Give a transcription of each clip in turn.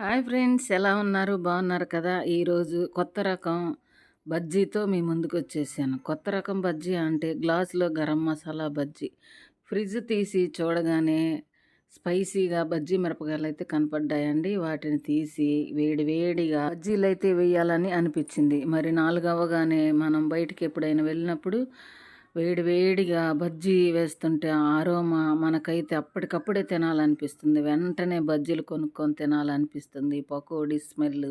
Hi friends ఎలా ఉన్నారు? బాగున్నారు కదా? ఈరోజు కొత్త రకం బజ్జీతో మీ ముందుకు వచ్చేసాను. కొత్త రకం బజ్జీ అంటే గ్లాసులో గరం మసాలా బజ్జీ. ఫ్రిడ్జ్ తీసి చూడగానే స్పైసీగా బజ్జీ మిరపకాయలు అయితే కనపడ్డాయండి. వాటిని తీసి వేడి వేడిగా బజ్జీలు అయితే వేయాలని అనిపించింది. మరి నాలుగు అవ్వగానే మనం బయటికి ఎప్పుడైనా వెళ్ళినప్పుడు వేడివేడిగా బజ్జీ వేస్తుంటే ఆరోమా మనకైతే అప్పటికప్పుడే తినాలనిపిస్తుంది. వెంటనే బజ్జీలు కొనుక్కొని తినాలనిపిస్తుంది. పకోడీ స్మెల్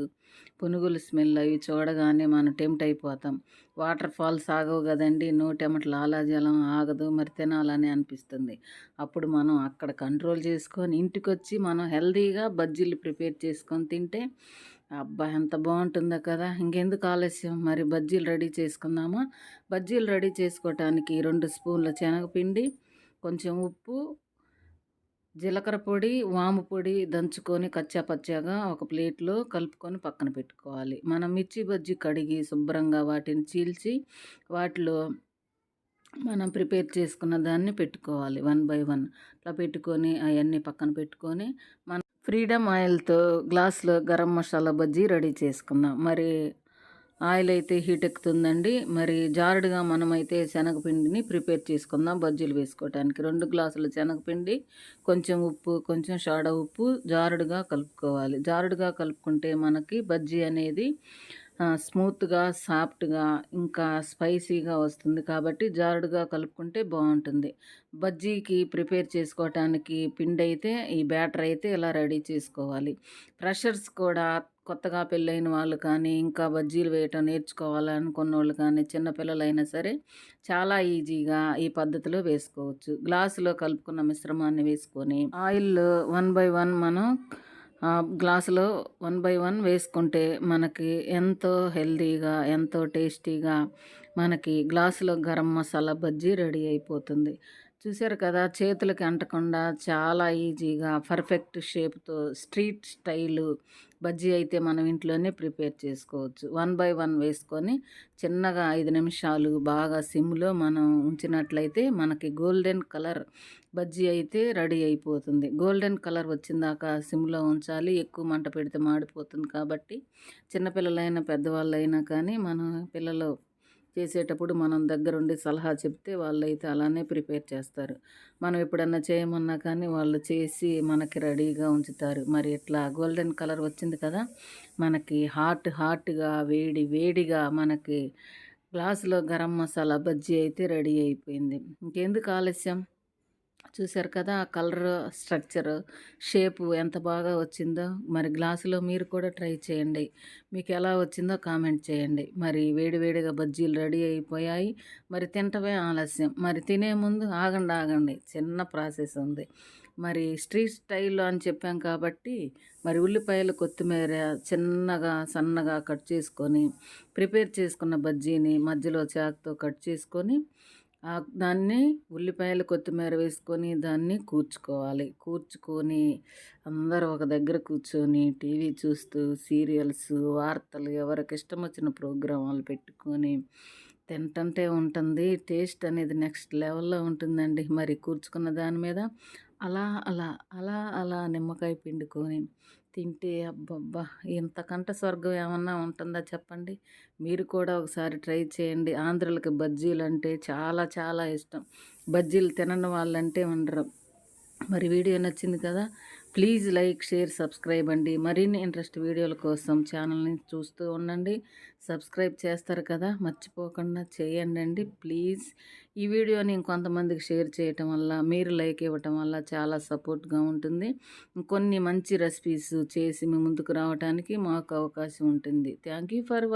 పునుగుల స్మెల్ అవి చూడగానే మనం టెంప్ట్ అయిపోతాం. వాటర్ ఫాల్స్ ఆగవు కదండి. నోటెమట లాలాజలం ఆగదు. మరి తినాలని అనిపిస్తుంది. అప్పుడు మనం అక్కడ కంట్రోల్ చేసుకొని ఇంటికి వచ్చి మనం హెల్తీగా బజ్జీలు ప్రిపేర్ చేసుకొని తింటే అబ్బా ఎంత బాగుంటుందో కదా. ఇంకెందుకు ఆలస్యం? మరి బజ్జీలు రెడీ చేసుకుందామా? బజ్జీలు రెడీ చేసుకోవటానికి రెండు స్పూన్ల శనగపిండి కొంచెం ఉప్పు జీలకర్ర పొడి వాము పొడి దంచుకొని కచ్చా పచ్చాగా ఒక ప్లేట్లో కలుపుకొని పక్కన పెట్టుకోవాలి. మనం మిర్చి బజ్జీ కడిగి శుభ్రంగా వాటిని చీల్చి వాటిలో మనం ప్రిపేర్ చేసుకున్న దాన్ని పెట్టుకోవాలి వన్ బై వన్. అట్లా పెట్టుకొని అవన్నీ పక్కన పెట్టుకొని మనం ఫ్రీడమ్ ఆయిల్తో గ్లాస్లో గరం మసాలా బజ్జీ రెడీ చేసుకుందాం. మరి ఆయిల్ అయితే హీట్ ఎక్కుతుందండి మరి జారుడుగా మనమైతే శనగపిండిని ప్రిపేర్ చేసుకుందాం బజ్జీలు వేసుకోవడానికి రెండు గ్లాసుల శనగపిండి కొంచెం ఉప్పు కొంచెం షాడ ఉప్పు జారుడుగా కలుపుకోవాలి. జారుడుగా కలుపుకుంటే మనకి బజ్జీ అనేది స్మూత్గా సాఫ్ట్గా ఇంకా స్పైసీగా వస్తుంది కాబట్టి జారుడుగా కలుపుకుంటే బాగుంటుంది బజ్జీకి ప్రిపేర్ చేసుకోవటానికి పిండి అయితే ఈ బ్యాటర్ అయితే ఇలా రెడీ చేసుకోవాలి? ప్రెషర్స్ కూడా కొత్తగా పెళ్ళైన వాళ్ళు కానీ ఇంకా బజ్జీలు వేయటం నేర్చుకోవాలనుకున్న వాళ్ళు కానీ చిన్నపిల్లలైనా సరే చాలా ఈజీగా ఈ పద్ధతిలో వేసుకోవచ్చు. గ్లాసులో కలుపుకున్న మిశ్రమాన్ని వేసుకొని ఆయిల్ వన్ బై వన్ మనం గ్లాసులో వన్ బై వన్ వేసుకుంటే మనకి ఎంతో హెల్తీగా ఎంతో టేస్టీగా మనకి గ్లాసులో గరం మసాలా బజ్జీ రెడీ అయిపోతుంది. చూసారు కదా! చేతులకి అంటకుండా చాలా ఈజీగా పర్ఫెక్ట్ షేప్తో స్ట్రీట్ స్టైలు బజ్జీ అయితే మనం ఇంట్లోనే ప్రిపేర్ చేసుకోవచ్చు. వన్ బై వన్ వేసుకొని చిన్నగా ఐదు నిమిషాలు బాగా సిమ్లో మనం ఉంచినట్లయితే మనకి గోల్డెన్ కలర్ బజ్జీ అయితే రెడీ అయిపోతుంది. గోల్డెన్ కలర్ వచ్చిందాక సిమ్లో ఉంచాలి. ఎక్కువ మంట పెడితే మాడిపోతుంది కాబట్టి చిన్నపిల్లలైనా పెద్దవాళ్ళైనా కానీ మన పిల్లలు చేసేటప్పుడు మనం దగ్గరుండి సలహా చెప్తే వాళ్ళైతే అలానే ప్రిపేర్ చేస్తారు. మనం ఎప్పుడన్నా చేయమన్నా కానీ వాళ్ళు చేసి మనకి రెడీగా ఉంచుతారు. మరి ఇట్లా గోల్డెన్ కలర్ వచ్చింది కదా? మనకి హాట్ హాట్గా వేడి వేడిగా మనకి గ్లాసులో గరం మసాలా బజ్జీ అయితే రెడీ అయిపోయింది. ఇంకెందుకు ఆలస్యం? చూశారు కదా ఆ కలర్ స్ట్రక్చర్ షేపు ఎంత బాగా వచ్చిందో. మరి గ్లాసులో మీరు కూడా ట్రై చేయండి. మీకు ఎలా వచ్చిందో కామెంట్ చేయండి. మరి వేడివేడిగా బజ్జీలు రెడీ అయిపోయాయి. మరి తింటమే ఆలస్యం. మరి తినే ముందు ఆగండి ఆగండి. చిన్న ప్రాసెస్ ఉంది. మరి స్ట్రీట్ స్టైల్లో అని చెప్పాం కాబట్టి మరి ఉల్లిపాయలు కొత్తిమీర చిన్నగా సన్నగా కట్ చేసుకొని ప్రిపేర్ చేసుకున్న బజ్జీని మధ్యలో చాకుతో కట్ చేసుకొని దాన్ని ఉల్లిపాయలు కొత్తిమీర వేసుకొని దాన్ని కూర్చుకోవాలి. కూర్చుకొని అందరూ ఒక దగ్గర కూర్చొని టీవీ చూస్తూ సీరియల్స్ వార్తలు ఎవరికి ఇష్టం వచ్చిన ప్రోగ్రాంలు పెట్టుకొని తింటంటే ఉంటుంది. టేస్ట్ అనేది నెక్స్ట్ లెవెల్లో ఉంటుందండి. మరి కూర్చుకున్న దాని మీద అలా అలా అలా అలా నిమ్మకాయ పిండుకొని తింటే అబ్బబ్బా! ఇంతకంటే స్వర్గం ఏమన్నా ఉంటుందా చెప్పండి? మీరు కూడా ఒకసారి ట్రై చేయండి. ఆంధ్రులకి బజ్జీలు అంటే చాలా చాలా ఇష్టం. బజ్జీలు తినని వాళ్ళంటే ఉండరు. మరి వీడియో నచ్చింది కదా? ప్లీజ్ లైక్ షేర్ సబ్స్క్రైబ్ అండి. మరిన్ని ఇంట్రెస్ట్ వీడియోల కోసం ఛానల్ని చూస్తూ ఉండండి. సబ్స్క్రైబ్ చేస్తారు కదా మర్చిపోకుండా చేయండి అండి ప్లీజ్. ఈ వీడియోని ఇంకొంతమందికి షేర్ చేయటం వల్ల మీరు లైక్ ఇవ్వటం వల్ల చాలా సపోర్ట్గా ఉంటుంది. కొన్ని మంచి రెసిపీస్ చేసి మీ ముందుకు రావడానికి మాకు అవకాశం ఉంటుంది. Thank you for